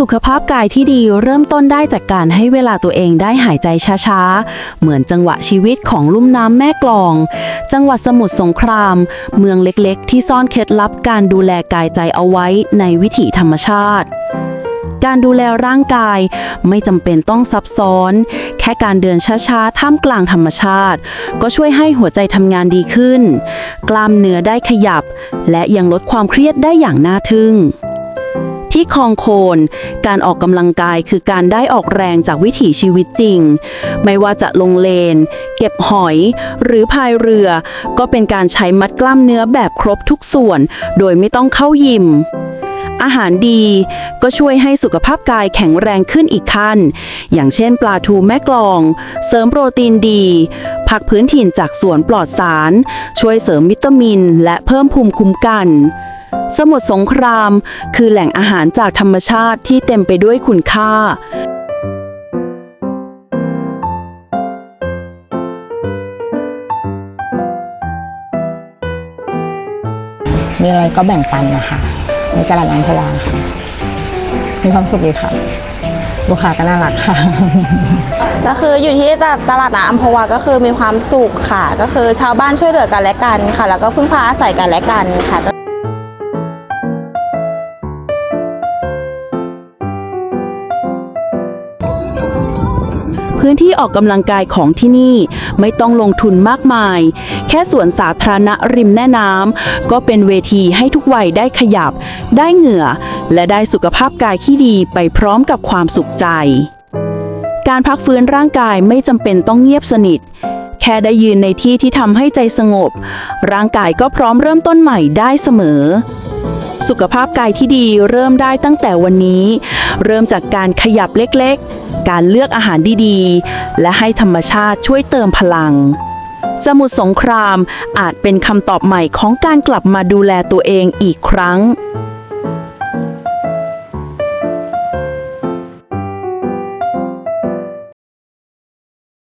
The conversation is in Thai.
สุขภาพกายที่ดีเริ่มต้นได้จากการให้เวลาตัวเองได้หายใจช้าๆ เหมือนจังหวะชีวิตของลุ่มน้ำแม่กลอง จังหวัดสมุทรสงคราม เมืองเล็กๆ ที่ซ่อนเคล็ดลับการดูแลกายใจเอาไว้ในวิถีธรรมชาติการดูแลร่างกายไม่จำเป็นต้องซับซ้อน แค่การเดินช้าๆ ท่ามกลางธรรมชาติ ก็ช่วยให้หัวใจทำงานดีขึ้น กล้ามเนื้อได้ขยับ และยังลดความเครียดได้อย่างน่าทึ่ง ที่คลองโคน การออกกำลังกายคือการได้ออกแรงจากวิถีชีวิตจริง ไม่ว่าจะลงเลน เก็บหอย หรือพายเรือ ก็เป็นการใช้มัดกล้ามเนื้อแบบครบทุกส่วน โดยไม่ต้องเข้ายิมอาหารดีก็ช่วยให้สุขภาพกายแข็งแรงขึ้นอีกขั้น อย่างเช่นปลาทูแม่กลอง เสริมโปรตีนดี ผักพื้นถิ่นจากสวนปลอดสาร ช่วยเสริมวิตามิน และเพิ่มภูมิคุ้มกัน สมุทรสงคราม คือแหล่งอาหารจากธรรมชาติที่เต็มไปด้วยคุณค่า มีอะไรก็แบ่งปันนะคะในกระดาษอัมพวาค่ะ มีความสุขดีค่ะ ลูกค้าก็น่ารักค่ะ ก็คืออยู่ที่ตลาดน้ำอัมพวาก็คือมีความสุขค่ะ ก็คือชาวบ้านช่วยเหลือกันและกันค่ะ แล้วก็พึ่งพาอาศัยกันและกันค่ะ พื้นที่ออกกำลังกายของที่นี่ไม่ต้องลงทุนมากมาย แค่สวนสาธารณะริมแม่น้ำก็เป็นเวทีให้ทุกวัยได้ขยับ ได้เหงื่อ และได้สุขภาพกายที่ดีไปพร้อมกับความสุขใจ การพักฟื้นร่างกายไม่จำเป็นต้องเงียบสนิท แค่ได้ยืนในที่ที่ทำให้ใจสงบ ร่างกายก็พร้อมเริ่มต้นใหม่ได้เสมอ สุขภาพกายที่ดีเริ่มได้ตั้งแต่วันนี้ เริ่มจากการขยับเล็กๆ การเลือกอาหารดีๆ และให้ธรรมชาติช่วยเติมพลัง สมุดสงครามอาจเป็นคำตอบใหม่ของการกลับมาดูแลตัวเองอีกครั้ง